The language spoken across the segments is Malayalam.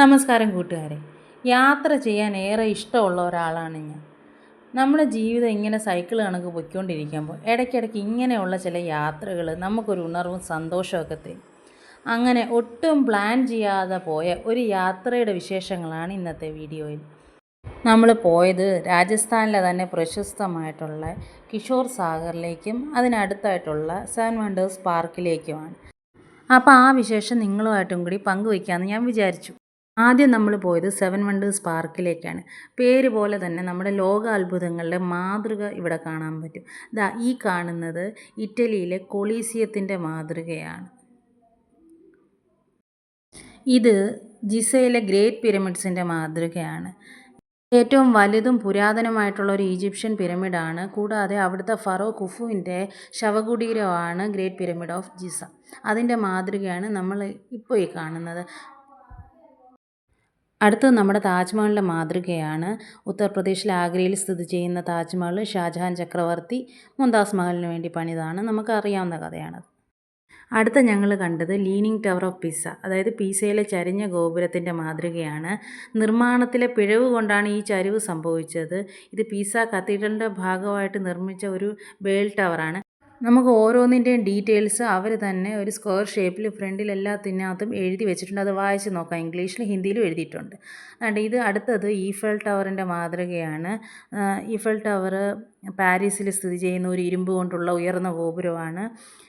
നമസ്കാരം കൂട്ടുകാരെ. യാത്ര ചെയ്യാൻ ഏറെ ഇഷ്ടമുള്ള ഒരാളാണ് ഞാൻ. നമ്മുടെ ജീവിതം ഇങ്ങനെ സൈക്കിൾ കണക്ക് പൊയ്ക്കൊണ്ടിരിക്കുമ്പോൾ ഇടയ്ക്കിടയ്ക്ക് ഇങ്ങനെയുള്ള ചില യാത്രകൾ നമുക്കൊരു ഉണർവും സന്തോഷമൊക്കെ തരും. അങ്ങനെ ഒട്ടും പ്ലാൻ ചെയ്യാതെ പോയ ഒരു യാത്രയുടെ വിശേഷങ്ങളാണ് ഇന്നത്തെ വീഡിയോയിൽ. നമ്മൾ പോയത് രാജസ്ഥാനിലെ തന്നെ പ്രശസ്തമായിട്ടുള്ള കിഷോർ സാഗറിലേക്കും അതിനടുത്തായിട്ടുള്ള സെവൻ വണ്ടേഴ്സ് പാർക്കിലേക്കുമാണ് അപ്പോൾ ആ വിശേഷം നിങ്ങളുമായിട്ടും കൂടി പങ്കുവയ്ക്കാമെന്ന് ഞാൻ വിചാരിച്ചു. ആദ്യം നമ്മൾ പോയത് സെവൻ വണ്ടേഴ്സ് പാർക്കിലേക്കാണ് പേര് പോലെ തന്നെ നമ്മുടെ ലോക അത്ഭുതങ്ങളുടെ മാതൃക ഇവിടെ കാണാൻ പറ്റും. ദാ ഈ കാണുന്നത് ഇറ്റലിയിലെ കൊളീസിയത്തിന്റെ മാതൃകയാണ്. ഇത് ജിസയിലെ ഗ്രേറ്റ് പിരമിഡ്സിന്റെ മാതൃകയാണ്. ഏറ്റവും വലുതും പുരാതനമായിട്ടുള്ള ഒരു ഈജിപ്ഷ്യൻ പിരമിഡാണ്. കൂടാതെ അവിടുത്തെ ഫറോ കുഫുവിന്റെ ശവകുടീരമാണ് ഗ്രേറ്റ് പിരമിഡ് ഓഫ് ജിസ അതിന്റെ മാതൃകയാണ് നമ്മൾ ഇപ്പോൾ ഈ കാണുന്നത്. അടുത്തത് നമ്മുടെ താജ്മഹലിന്റെ മാതൃകയാണ്. ഉത്തർപ്രദേശിലെ ആഗ്രയിൽ സ്ഥിതി ചെയ്യുന്ന താജ്മഹൽ ഷാജഹാൻ ചക്രവർത്തി മുംതാസ് മഹലിന് വേണ്ടി പണിതാണ്. നമുക്ക് അറിയാവുന്ന കഥയാണ് അടുത്ത ഞങ്ങൾ കണ്ടത് ലീനിങ് ടവർ ഓഫ് പിസ അതായത് പീസയിലെ ചരിഞ്ഞ ഗോപുരത്തിന്റെ മാതൃകയാണ്. നിർമ്മാണത്തിലെ പിഴവ് കൊണ്ടാണ് ഈ ചരിവ് സംഭവിച്ചത്. ഇത് പീസ കത്തീഡ്രലിന്റെ ഭാഗമായിട്ട് നിർമ്മിച്ച ഒരു ബേൾ ടവറാണ്. നമുക്ക് ഓരോന്നിന്റെയും ഡീറ്റെയിൽസ് അവർ തന്നെ ഒരു സ്ക്വയർ ഷേപ്പിൽ ഫ്രണ്ടിൽ എല്ലാത്തിനകത്തും എഴുതി വെച്ചിട്ടുണ്ട്. അത് വായിച്ച് നോക്കാം. ഇംഗ്ലീഷിലും ഹിന്ദിയിലും എഴുതിയിട്ടുണ്ട്. അതുകൊണ്ട് ഇത് അടുത്തത് ഈഫൽ ടവറിന്റെ മാതൃകയാണ്. ഈഫൽ ടവർ പാരീസിൽ സ്ഥിതി ചെയ്യുന്ന ഒരു ഇരുമ്പ് കൊണ്ടുള്ള ഉയർന്ന ഗോപുരമാണ്.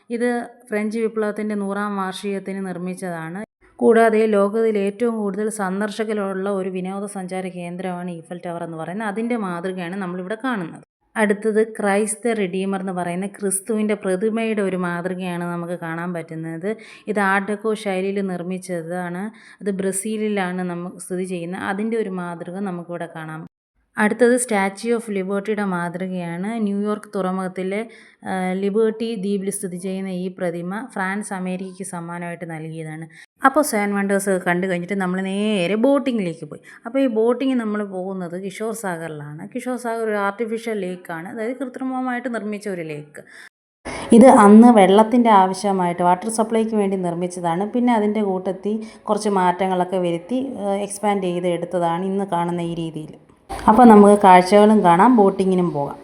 ഇത് ഫ്രഞ്ച് വിപ്ലവത്തിന്റെ നൂറാം വാർഷികത്തിന് നിർമ്മിച്ചതാണ്. കൂടാതെ ലോകത്തിൽ ഏറ്റവും കൂടുതൽ സന്ദർശകരുള്ള ഒരു വിനോദസഞ്ചാര കേന്ദ്രമാണ് ഈഫൽ ടവർ എന്ന് പറയുന്നത്. അതിന്റെ മാതൃകയാണ് നമ്മളിവിടെ കാണുന്നത്. അടുത്തത് ക്രൈസ്ത റിഡീമർ എന്ന് പറയുന്ന ക്രിസ്തുവിന്റെ പ്രതിമയുടെ ഒരു മാതൃകയാണ് നമുക്ക് കാണാൻ പറ്റുന്നത്. ഇത് ആർഡക്കോ ശൈലിയിൽ നിർമ്മിച്ചതാണ്. അത് ബ്രസീലിലാണ് നമുക്ക് സ്ഥിതി ചെയ്യുന്നത്. അതിന്റെ ഒരു മാതൃക നമുക്കിവിടെ കാണാം. അടുത്തത് സ്റ്റാച്യു ഓഫ് ലിബേർട്ടിയുടെ മാതൃകയാണ്. ന്യൂയോർക്ക് തുറമുഖത്തിലെ ലിബേർട്ടി ദ്വീപിൽ സ്ഥിതി ചെയ്യുന്ന ഈ പ്രതിമ ഫ്രാൻസ് അമേരിക്കയ്ക്ക് സമ്മാനമായിട്ട് നൽകിയതാണ്. അപ്പോൾ സെവൻ വണ്ടേഴ്സ് കണ്ടു കഴിഞ്ഞിട്ട് നമ്മൾ നേരെ ബോട്ടിങ്ങിലേക്ക് പോയി. അപ്പോൾ ഈ ബോട്ടിങ് നമ്മൾ പോകുന്നത് കിഷോർ സാഗറിലാണ്. കിഷോർ സാഗർ ഒരു ആർട്ടിഫിഷ്യൽ ലേക്കാണ് അതായത് കൃത്രിമമായിട്ട് നിർമ്മിച്ച ഒരു ലേക്ക് ഇത് അന്ന് വെള്ളത്തിന്റെ ആവശ്യമായിട്ട് വാട്ടർ സപ്ലൈക്ക് വേണ്ടി നിർമ്മിച്ചതാണ്. പിന്നെ അതിന്റെ കൂട്ടത്തിൽ കുറച്ച് മാറ്റങ്ങളൊക്കെ വരുത്തി എക്സ്പാൻഡ് ചെയ്ത് എടുത്തതാണ് ഇന്ന് കാണുന്ന ഈ രീതിയിൽ. അപ്പോൾ നമുക്ക് കാഴ്ചകളും കാണാം ബോട്ടിങ്ങിനും പോകാം.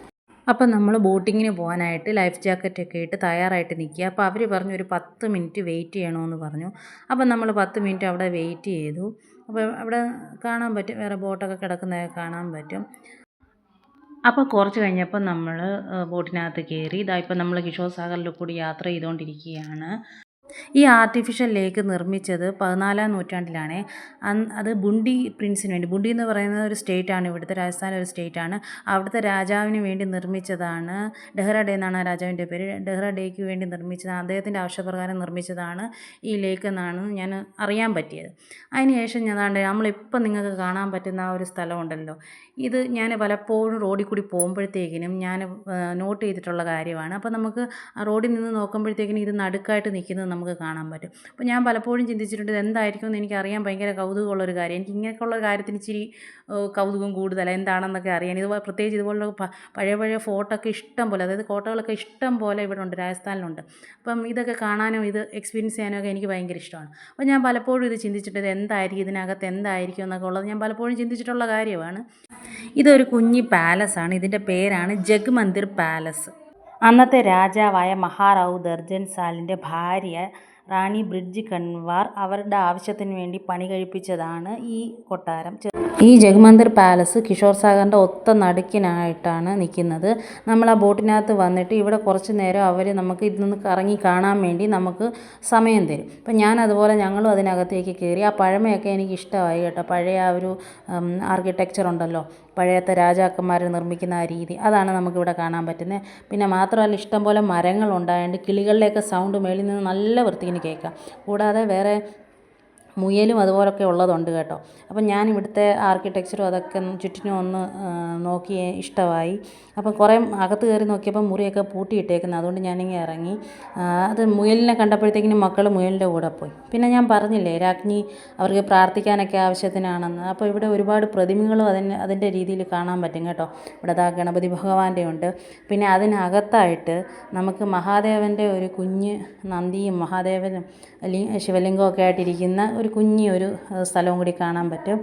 അപ്പം നമ്മൾ ബോട്ടിങ്ങിന് പോകാനായിട്ട് ലൈഫ് ജാക്കറ്റൊക്കെ ഇട്ട് തയ്യാറായിട്ട് നിൽക്കുക. അപ്പോൾ അവർ പറഞ്ഞു ഒരു പത്ത് മിനിറ്റ് വെയിറ്റ് ചെയ്യണമെന്ന് പറഞ്ഞു. അപ്പം നമ്മൾ പത്ത് മിനിറ്റ് അവിടെ വെയിറ്റ് ചെയ്തു. അപ്പോൾ അവിടെ കാണാൻ പറ്റും വേറെ ബോട്ടൊക്കെ കിടക്കുന്നതൊക്കെ കാണാൻ പറ്റും. അപ്പോൾ കുറച്ച് കഴിഞ്ഞപ്പോൾ നമ്മൾ ബോട്ടിനകത്ത് കയറി. ഇതാ ഇപ്പം നമ്മൾ കിഷോർ സാഗറിൽ കൂടി യാത്ര ചെയ്തുകൊണ്ടിരിക്കുകയാണ് ഈ ആർട്ടിഫിഷ്യൽ ലേക്ക് നിർമ്മിച്ചത് പതിനാലാം നൂറ്റാണ്ടിലാണ്. അത് ബുണ്ടി പ്രിൻസിന് വേണ്ടി ബുണ്ടി എന്ന് പറയുന്ന ഒരു സ്റ്റേറ്റാണ് ഇവിടുത്തെ രാജസ്ഥാൻ ഒരു സ്റ്റേറ്റാണ് അവിടുത്തെ രാജാവിന് വേണ്ടി നിർമ്മിച്ചതാണ് ഡെഹ്റ ഡേ എന്നാണ് ആ രാജാവിന്റെ പേര്. ഡെഹ്റ ഡേക്ക് വേണ്ടി നിർമ്മിച്ചതാണ് അദ്ദേഹത്തിന്റെ ആവശ്യപ്രകാരം നിർമ്മിച്ചതാണ് ഈ ലേക്ക് എന്നാണ് ഞാൻ അറിയാൻ പറ്റിയത്. അതിനുശേഷം ഞാൻ നമ്മളിപ്പം നിങ്ങൾക്ക് കാണാൻ പറ്റുന്ന ആ ഒരു സ്ഥലമുണ്ടല്ലോ. ഇത് ഞാൻ പലപ്പോഴും റോഡിൽ കൂടി പോകുമ്പോഴത്തേക്കിനും ഞാൻ നോട്ട് ചെയ്തിട്ടുള്ള കാര്യമാണ്. അപ്പോൾ നമുക്ക് റോഡിൽ നിന്ന് നോക്കുമ്പോഴത്തേക്കിനും ഇത് നടുക്കായിട്ട് നിൽക്കുന്നത് നമുക്ക് കാണാൻ പറ്റും. അപ്പോൾ ഞാൻ പലപ്പോഴും ചിന്തിച്ചിട്ടുണ്ട് എന്തായിരിക്കും എന്ന് എനിക്ക് അറിയാൻ ഭയങ്കര കൗതുകമുള്ളൊരു കാര്യം. എനിക്ക് ഇങ്ങനെയൊക്കെയുള്ള കാര്യത്തിന് ഇച്ചിരി കൗതുകം കൂടുതലാണ് എന്താണെന്നൊക്കെ അറിയാൻ. ഇത് പ്രത്യേകിച്ച് ഇതുപോലുള്ള പഴയ പഴയ ഫോട്ടോ ഒക്കെ ഇഷ്ടം പോലെ അതായത് കോട്ടകളൊക്കെ ഇഷ്ടം പോലെ ഇവിടെ ഉണ്ട്. രാജസ്ഥാനിലുണ്ട്. അപ്പം ഇതൊക്കെ കാണാനും ഇത് എക്സ്പീരിയൻസ് ചെയ്യാനും ഒക്കെ എനിക്ക് ഭയങ്കര ഇഷ്ടമാണ്. അപ്പോൾ ഞാൻ പലപ്പോഴും ഇത് ചിന്തിച്ചിട്ട് ഇത് എന്തായിരിക്കും ഇതിനകത്ത് എന്തായിരിക്കും എന്നൊക്കെ ഉള്ളത് ഞാൻ പലപ്പോഴും ചിന്തിച്ചിട്ടുള്ള കാര്യമാണ്. ഇതൊരു കുഞ്ഞി പാലസാണ്. ഇതിന്റെ പേരാണ് ജഗ് മന്ദിർ പാലസ്. അന്നത്തെ രാജാവായ മഹാറാവു ദർജൻ സാലിന്റെ ഭാര്യ റാണി ബ്രിഡ്ജ് കൺവാർ അവരുടെ ആവശ്യത്തിന് വേണ്ടി പണി കഴിപ്പിച്ചതാണ് ഈ കൊട്ടാരം. ഈ ജഗ്മന്ദിർ പാലസ് കിഷോർ സാഗറിന്റെ ഒത്ത നടുക്കിനായിട്ടാണ് നിൽക്കുന്നത്. നമ്മൾ ആ ബോട്ടിനകത്ത് വന്നിട്ട് ഇവിടെ കുറച്ച് നേരം അവർ നമുക്ക് ഇതൊന്ന് കറങ്ങി കാണാൻ വേണ്ടി നമുക്ക് സമയം തരും. അപ്പം ഞാൻ അതുപോലെ ഞങ്ങളും അതിനകത്തേക്ക് കയറി. ആ പഴമയൊക്കെ എനിക്ക് ഇഷ്ടമായി കേട്ടോ. പഴയ ആ ഒരു ആർക്കിടെക്ചർ ഉണ്ടല്ലോ. പഴയത്തെ രാജാക്കന്മാർ നിർമ്മിക്കുന്ന ആ രീതി. അതാണ് നമുക്കിവിടെ കാണാൻ പറ്റുന്നത്. പിന്നെ മാത്രമല്ല ഇഷ്ടംപോലെ മരങ്ങളുണ്ടായതുകൊണ്ട് കിളികളുടെയൊക്കെ സൗണ്ട് മേളിൽ നിന്ന് നല്ല വൃത്തിയിൽ കേൾക്കാം. കൂടാതെ വേറെ മുയലും അതുപോലൊക്കെ ഉള്ളതുണ്ട് കേട്ടോ. അപ്പം ഞാൻ ഇവിടുത്തെ ആർക്കിടെക്ചറും അതൊക്കെ ചുറ്റിനും ഒന്ന് നോക്കി ഇഷ്ടമായി. അപ്പം കുറേ അകത്ത് കയറി നോക്കിയപ്പോൾ മുറിയൊക്കെ പൂട്ടിയിട്ടേക്കുന്നത് അതുകൊണ്ട് ഞാനിങ്ങനെ ഇറങ്ങി. അത് മുയലിനെ കണ്ടപ്പോഴത്തേക്കിനും മക്കൾ മുയലിന്റെ കൂടെ പോയി. പിന്നെ ഞാൻ പറഞ്ഞില്ലേ രാജ്ഞി അവർക്ക് പ്രാർത്ഥിക്കാനൊക്കെ ആവശ്യത്തിനാണെന്ന്. അപ്പോൾ ഇവിടെ ഒരുപാട് പ്രതിമകളും അതിന് അതിന്റെ രീതിയിൽ കാണാൻ പറ്റും കേട്ടോ. ഇവിടെ ദാ ഗണപതി ഭഗവാന്റെ ഉണ്ട്. പിന്നെ അതിനകത്തായിട്ട് നമുക്ക് മഹാദേവന്റെ ഒരു കുഞ്ഞ് നന്ദിയും മഹാദേവനും ശിവലിംഗമൊക്കെ ആയിട്ടിരിക്കുന്ന ഒരു കുഞ്ഞിയൊരു സ്ഥലവും കൂടി കാണാൻ പറ്റും.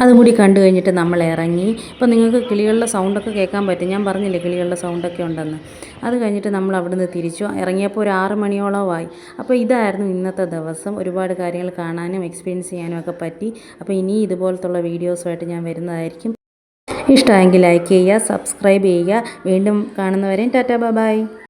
അതും കൂടി കണ്ടു കഴിഞ്ഞിട്ട് നമ്മൾ ഇറങ്ങി. ഇപ്പോൾ നിങ്ങൾക്ക് കിളികളുടെ സൗണ്ടൊക്കെ കേൾക്കാൻ പറ്റും. ഞാൻ പറഞ്ഞില്ലേ കിളികളുടെ സൗണ്ടൊക്കെ ഉണ്ടെന്ന്. അത് കഴിഞ്ഞിട്ട് നമ്മൾ അവിടുന്ന് തിരിച്ചു. ഇറങ്ങിയപ്പോൾ ഒരു ആറ് മണിയോളമായി അപ്പോൾ ഇതായിരുന്നു ഇന്നത്തെ ദിവസം. ഒരുപാട് കാര്യങ്ങൾ കാണാനും എക്സ്പീരിയൻസ് ചെയ്യാനും ഒക്കെ പറ്റി. അപ്പോൾ ഇനി ഇതുപോലത്തുള്ള വീഡിയോസുമായിട്ട് ഞാൻ വരുന്നതായിരിക്കും. ഇഷ്ടമെങ്കിൽ ലൈക്ക് ചെയ്യുക സബ്സ്ക്രൈബ് ചെയ്യുക. വീണ്ടും കാണുന്നവരെയും ടാറ്റാ ബൈ